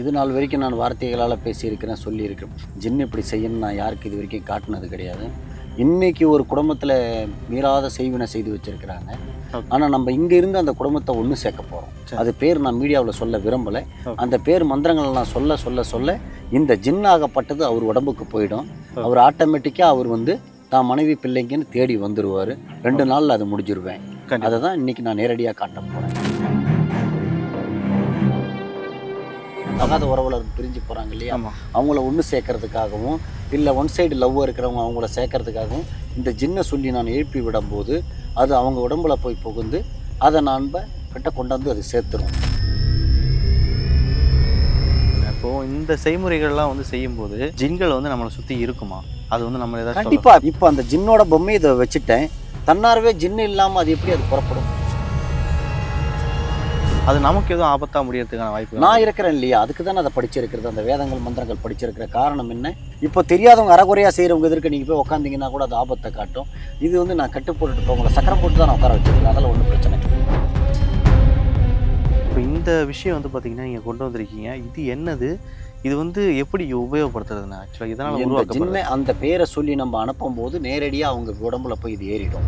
இது நாள் வரைக்கும் நான் வார்த்தைகளால் பேசியிருக்கிறேன் சொல்லியிருக்கிறேன். ஜின் இப்படி செய்யணும்னு நான் யாருக்கு இது வரைக்கும் காட்டினது கிடையாது. இன்னைக்கு ஒரு குடும்பத்தில் மீறாத செய்வினை செய்து வச்சிருக்கிறாங்க. ஆனால் நம்ம இங்கே இருந்து அந்த குடும்பத்தை ஒன்று சேர்க்க போகிறோம். அது பேர் நான் மீடியாவில் சொல்ல விரும்பலை. அந்த பேர் மந்திரங்களை நான் சொல்ல சொல்ல சொல்ல இந்த ஜின் ஆகப்பட்டது அவர் உடம்புக்கு போயிடும். அவர் ஆட்டோமேட்டிக்காக அவர் வந்து தான் மனைவி பிள்ளைங்கன்னு தேடி வந்துடுவார் ரெண்டு நாளில் அது முடிஞ்சிருவேன். அதை தான் இன்னைக்கு நான் நேரடியாக காட்ட போகிறேன் தகாத உறவுல பிரிஞ்சு போகிறாங்க இல்லையா? அவங்கள ஒன்று சேர்க்கறதுக்காகவும் இல்லை ஒன் சைடு லவ் இருக்கிறவங்க அவங்கள சேர்க்கறதுக்காகவும் இந்த ஜின்னை சொல்லி நான் எழுப்பி விடும்போது அது அவங்க உடம்புல போய் புகுந்து அதை நான் கிட்ட கொண்டு வந்து அது சேர்த்துரும். இப்போ இந்த செய்முறைகள்லாம் வந்து செய்யும்போது ஜின்கள் வந்து நம்மளை சுற்றி இருக்குமா? அது வந்து நம்ம ஏதாச்சும் சொல்ல- கண்டிப்பா. இப்போ அந்த ஜின்னோட பொம்மை இதை வச்சுட்டேன். தன்னார்வே ஜின்னு இல்லாமல் அது எப்படி அது புறப்படும்? அது நமக்கு எதுவும் ஆபத்தா முடியறதுக்கான வாய்ப்பு நான் இருக்கிறேன் இல்லையா? அதுக்கு தான் அதை படிச்சிருக்கிறது அந்த வேதங்கள் மந்திரங்கள் படிச்சிருக்கிற காரணம் என்ன? இப்போ தெரியாதவங்க அறகுறையாக செய்கிறவங்க எதிர்க்க நீங்கள் போய் உட்காந்தீங்கன்னா கூட அது ஆபத்தை காட்டும். இது வந்து நான் கட்டு போட்டுட்டு போவங்கள சக்கரம் போட்டு தான் நான் உட்கார வச்சிருக்கேன். அதெல்லாம் ஒன்றும் பிரச்சனை இப்போ இந்த விஷயம் வந்து பார்த்தீங்கன்னா நீங்கள் கொண்டு வந்திருக்கீங்க. இது என்னது? இது வந்து எப்படி உபயோகப்படுத்துறதுன்னு ஆக்சுவலாக இதனால் ஜின்னை அந்த பேரை சொல்லி நம்ம அனுப்பும்போது நேரடியாக அவங்க உடம்புல போய் இது ஏறிடும்.